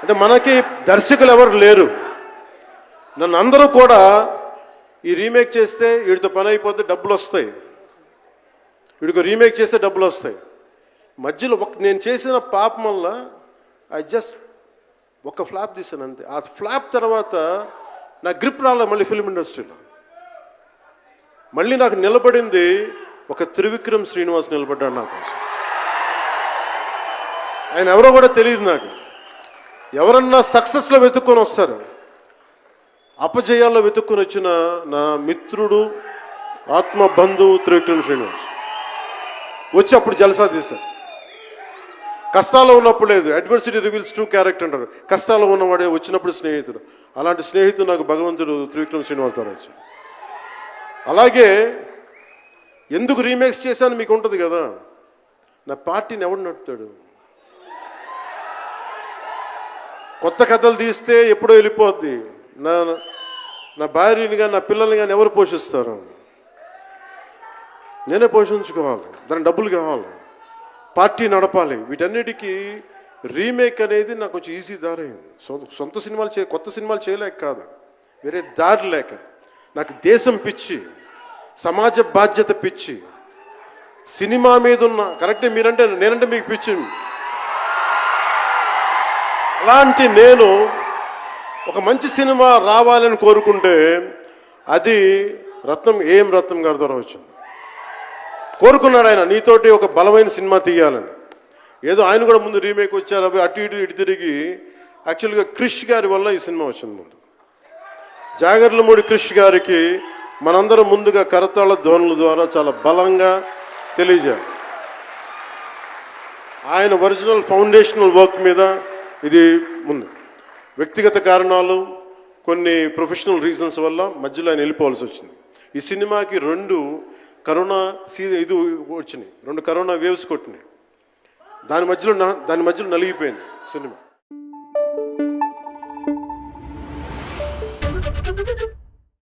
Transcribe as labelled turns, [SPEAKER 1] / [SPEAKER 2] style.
[SPEAKER 1] అంటే మనకి దర్శకులు ఎవరు లేరు. నన్ను అందరూ కూడా ఈ రీమేక్ చేస్తే వీడితో పని అయిపోతే డబ్బులు వస్తాయి. వీడికి రీమేక్ చేస్తే డబ్బులు వస్తాయి. మధ్యలో ఒక నేను చేసిన పాపం వల్ల ఐ జస్ట్ ఒక ఫ్లాప్ తీసాను అంతే. ఆ ఫ్లాప్ తర్వాత నా గ్రిప్ రాలే మళ్ళీ ఫిల్మ్ ఇండస్ట్రీలో మళ్ళీ నాకు నిలబడింది ఒక త్రివిక్రమ్ శ్రీనివాస్ నిలబడ్డాడు నా కోసం. ఆయన ఎవరో కూడా తెలియదు నాకు. ఎవరన్నా సక్సెస్లో వెతుక్కొని వస్తారు. అపజయాల్లో వెతుక్కొని వచ్చిన నా మిత్రుడు ఆత్మ బంధువు త్రివిక్రమ్ శ్రీనివాస్. వచ్చి అప్పుడు జలసా తీశారు. కష్టాల్లో ఉన్నప్పుడు లేదు. అడ్వర్సిటీ రివీల్స్ టూ క్యారెక్టర్ అంటారు. కష్టాల్లో ఉన్నవాడే వచ్చినప్పుడు స్నేహితుడు. అలాంటి స్నేహితుడు నాకు భగవంతుడు త్రివిక్రమ్ శ్రీనివాస్ ద్వారా వచ్చాడు అలాగే ఎందుకు రీమేక్స్ చేశాను మీకు ఉంటుంది కదా? నా పార్టీని ఎవడు నడుపుతాడు? కొత్త కథలు తీస్తే ఎప్పుడో వెళ్ళిపోద్ది. నా నా భార్యని కానీ నా పిల్లల్ని కానీ ఎవరు పోషిస్తారు? నేనే పోషించుకోవాలి. దాని డబ్బులు కావాలి. పార్టీ నడపాలి. వీటన్నిటికీ రీమేక్ అనేది నాకు కొంచెం ఈజీ దారి అయింది. సొంత సినిమాలు చే కొత్త సినిమాలు చేయలేక కాదు. వేరే దారి లేక. నాకు దేశం పిచ్చి. సమాజ బాధ్యత పిచ్చి. సినిమా మీద ఉన్న కరెక్టే మీరంటే నేనంటే మీకు పిచ్చి. అలాంటి నేను ఒక మంచి సినిమా రావాలని కోరుకుంటే అది రత్నం ఏం రత్నం గారి ద్వారా వచ్చింది. కోరుకున్నాడు ఆయన నీతోటి ఒక బలమైన సినిమా తీయాలని. ఏదో ఆయన కూడా ముందు రీమేక్ వచ్చారు అవి అటు ఇటు ఇటు తిరిగి యాక్చువల్గా క్రిష్ గారి వల్ల ఈ సినిమా వచ్చింది ముందు. జాగర్లమూడి క్రిష్ గారికి మనందరం ముందుగా కరతాళ ధ్వనుల ద్వారా చాలా బలంగా తెలియజేయాలి. ఆయన ఒరిజినల్ ఫౌండేషనల్ వర్క్ మీద ఇది ముందు. వ్యక్తిగత కారణాలు కొన్ని ప్రొఫెషనల్ రీజన్స్ వల్ల మధ్యలో ఆయన వెళ్ళిపోవాల్సి వచ్చింది. ఈ సినిమాకి రెండు కరోనా సీజన్ ఇది వచ్చినాయి. రెండు కరోనా వేవ్స్ కొట్టినాయి. దాని మధ్యలో నా- దాని మధ్యలో నలిగిపోయింది సినిమా.